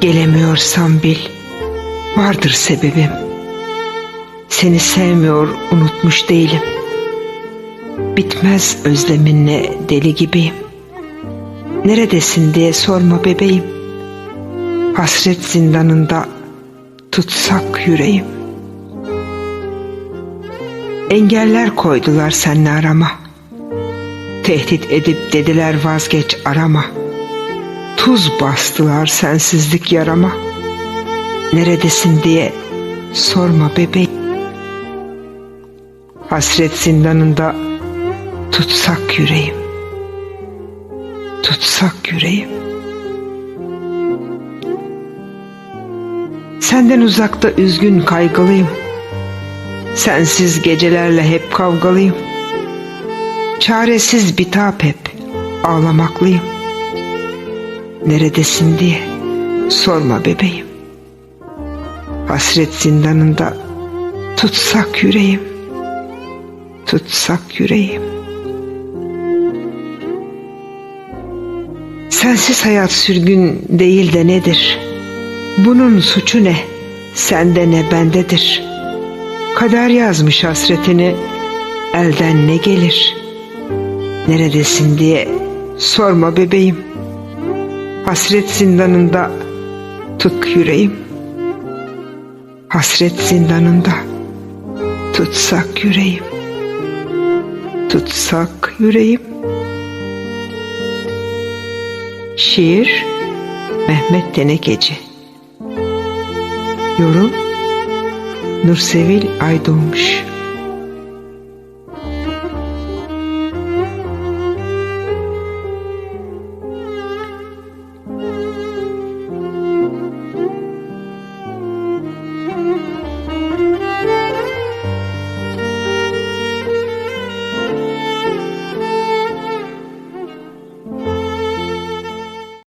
Gelemiyorsam bil, vardır sebebim. Seni sevmiyor, unutmuş değilim. Bitmez özleminle deli gibiyim. Neredesin diye sorma bebeğim. Hasret zindanında tutsak yüreğim. Engeller koydular seninle arama. Tehdit edip dediler vazgeç arama. Tuz bastılar sensizlik yarama. Neredesin diye sorma bebeğim. Hasret zindanında tutsak yüreğim. Tutsak yüreğim. Senden uzakta üzgün kaygılıyım. Sensiz gecelerle hep kavgalıyım. Çaresiz bitap hep ağlamaklıyım. Neredesin diye sorma bebeğim. Hasret zindanında tutsak yüreğim. Tutsak yüreğim. Sensiz hayat sürgün değil de nedir? Bunun suçu ne? Sende ne bendedir? Kader yazmış hasretini, elden ne gelir? Neredesin diye sorma bebeğim. Hasret zindanında tut yüreğim. Hasret zindanında tutsak yüreğim. Tutsak yüreğim. Şiir Mehmet Tenekeci Yorum Nursevil Aydoğmuş